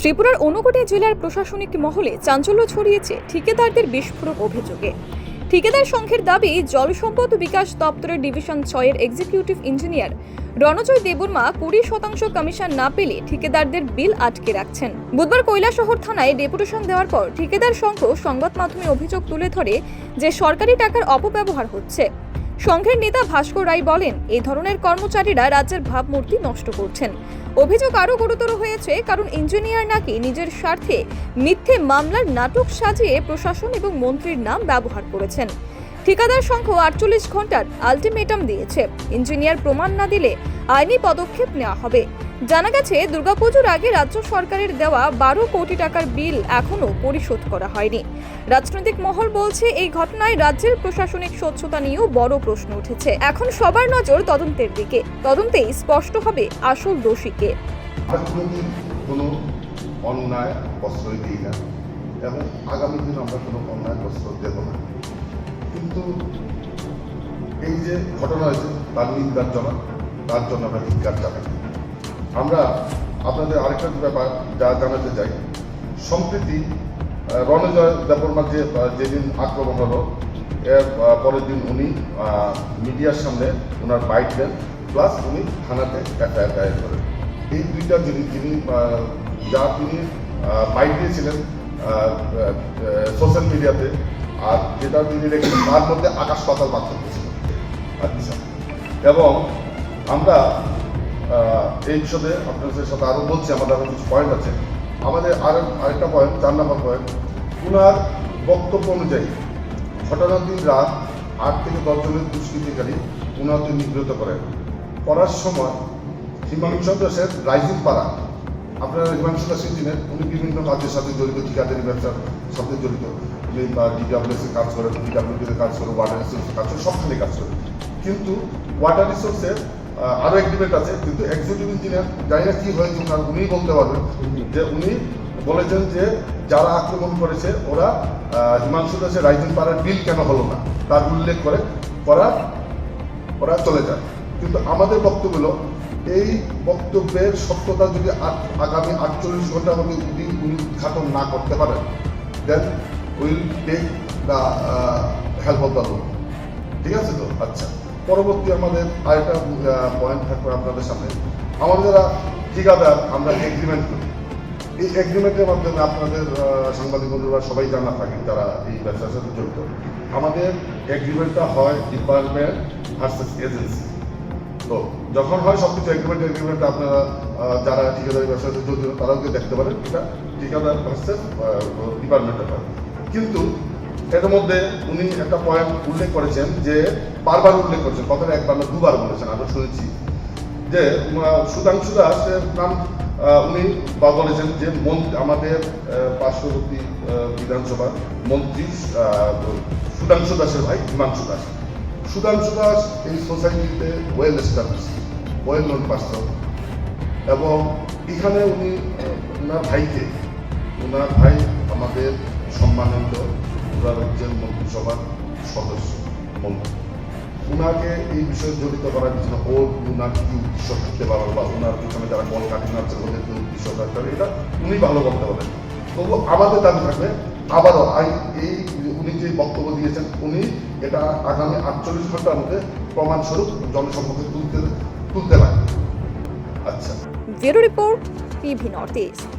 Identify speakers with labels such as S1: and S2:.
S1: ত্রিপুরার ঊনকোটি জেলার প্রশাসনিক মহলে চাঞ্চল্য ছড়িয়েছে ঠিকাদারদের বিস্ফোরক অভিযোগে। ঠিকাদার সংঘের দাবি, জল সম্পদ বিকাশ দপ্তরের ডিভিশন ছয়ের এক্সিকিউটিভ ইঞ্জিনিয়ার রণজয় দেববর্মা কুড়ি শতাংশ কমিশন না পেলে ঠিকাদারদের বিল আটকে রাখছেন। বুধবার কৈলাসহর থানায় ডেপুটেশন দেওয়ার পর ঠিকাদার সংঘ সংবাদ মাধ্যমে অভিযোগ তুলে ধরে যে সরকারি টাকার অপব্যবহার হচ্ছে। সংঘের নেতা ভাস্কর রায় বলেন এই ধরনের কর্মচারীরা রাজ্যের ভাবমূর্তি নষ্ট করছেন। অভিযোগ আরও গুরুতর হয়েছে, কারণ ইঞ্জিনিয়ার নাকি নিজের স্বার্থে মিথ্যে মামলার নাটক সাজিয়ে প্রশাসন এবং মন্ত্রীর নাম ব্যবহার করেছেন। ঠিকাদার সংঘ আটচল্লিশ ঘণ্টার আলটিমেটাম দিয়েছে। ইঞ্জিনিয়ার প্রমাণ না দিলে আইনি পদক্ষেপ নেওয়া হবে। জানা গেছে, দুর্গাপুজোর আগে রাজ্য সরকারের দেওয়া বারো কোটি টাকার বিল এখনও পরিশোধ করা হয়নি। রাজনৈতিক মহল বলছে, এই ঘটনায় রাজ্যের প্রশাসনিক স্বচ্ছতা নিয়েও বড় প্রশ্ন উঠেছে। এখন সবার নজর তদন্তের দিকে। তদন্তেই স্পষ্ট হবে আসল দোষীকে।
S2: এবং আগামী দিন আমরা কোনো অন্যায় দেব না। কিন্তু এই যে ঘটনা হয়েছে, তার নিন্দার তার জন্য আমরা ধিকার জানাই। আমরা আপনাদের আরেকটা ব্যাপার যা জানাতে চাই। সম্প্রতি রণজয় দেববর্মার যে যেদিন আক্রমণ হলো, এর পরের দিন উনি মিডিয়ার সামনে ওনার বাইক দেন, প্লাস উনি থানাতে এফআইআর দায়ের করেন। এই দুইটা জিনিস যিনি যা তিনি বাইক দিয়েছিলেন সোশ্যাল মিডিয়াতে, আর যেটা তিনি রেখেছেন, তার মধ্যে আকাশ পাতাল পার্থক্য আচ্ছা। এবং আমরা এই বিষয়ে আপনাদের সাথে আরও বলছি, আমাদের আরও কিছু পয়েন্ট আছে। আমাদের আর আরেকটা পয়েন্ট চার নম্বর পয়েন্ট ওনার বক্তব্য অনুযায়ী ঘটনার দিন রাত আট থেকে দশ জনের দুষ্কৃতিকারী ওনাকে নিগৃহীত করেন। করার সময় হিমাংশু দাসের রাইজিং পাড়া, আপনারা হিমাংশু দাসের চিনেন, উনি বিভিন্ন কাজের সাথে জড়িত, ঠিকাদারি ব্যবসার সাথে জড়িত। ডিডাব্লিউএস কাজ করেন ডিডাব্লিউডি কাজ করে ওয়াটার রিসোর্সের কাজ করে সবখানে কাজ করে কিন্তু ওয়াটার রিসোর্সের আরও এগ্রিমেন্ট আছে, কিন্তু এক্সিকিউটিভ ইঞ্জিনিয়ার জানি না কি হয়েছে, কারণ উনিই বলতে পারবেন যে উনি বলেছেন যে যারা আক্রমণ করেছে, ওরা হিমাংশু দাসের রাইজিং পাড়ার বিল কেন হলো না? তার উল্লেখ করে করা, ওরা চলে যায়। কিন্তু আমাদের বক্তব্য হলো, এই বক্তব্যের সত্যতা যদি আগামী আটচল্লিশ ঘণ্টার মধ্যে যদি উনি উদ্ঘাটন না করতে পারেন then will take the help of the law ঠিক আছে তো? আচ্ছা পরবর্তী আমাদের আরেকটা পয়েন্ট থাকবে আপনাদের সামনে। আমাদের যারা ঠিকাদার, আমরা এগ্রিমেন্ট করি। এই এগ্রিমেন্টের মাধ্যমে আপনাদের সাংবাদিক বন্ধুরা সবাই জানা থাকেন যারা এই ব্যবসার সাথে জড়িত। আমাদের এগ্রিমেন্টটা হয় ডিপার্টমেন্ট ভার্সেস এজেন্সি তো যখন হয় সব কিছু এগ্রিমেন্ট এগ্রিমেন্ট আপনারা যারা ঠিকাদারি ব্যবসার সাথে জড়িত, তারাও দেখতে পারেন এটা ঠিকাদার ভার্সেস ডিপার্টমেন্টের হয়। কিন্তু এর মধ্যে উনি একটা পয়েন্ট উল্লেখ করেছেন যে বারবার উল্লেখ করেছেন, কথাটা একবার না, দুবার বলেছেন আমরা শুনেছি। যে সুধাংশু দাসের নাম উনি বলেছেন যে আমাদের পার্শ্ববর্তী বিধানসভার মন্ত্রী সুধাংশু দাসের ভাই, হিমাংশু দাস। সুধাংশু দাস এই সোসাইটিতে well establish well known person এবং এখানে উনি ওনার ভাইকে, ওনার ভাই আমাদের সম্মানিত ত্রিপুরা রাজ্যের মন্ত্রিসভার সদস্য মন্ত্রী ওনাকে এই বিষয়ে জড়িত করার পিছনে ওর ওনার কি উদ্দেশ্য থাকতে পারে বা ওনার পিছনে যারা কল কাটিং আছে ওদের কি উদ্দেশ্য থাকতে পারে, এটা উনি ভালো বলতে পারেন। তবু আমাদের দাবি থাকবে, আবারও আই- এই উনি যে বক্তব্য দিয়েছেন, উনি এটা আগামী আটচল্লিশ ঘণ্টার মধ্যে প্রমাণস্বরূপ জনসম্মুখে তুলতে তুলতে পারেন। আচ্ছা।
S1: Bureau report TV north east.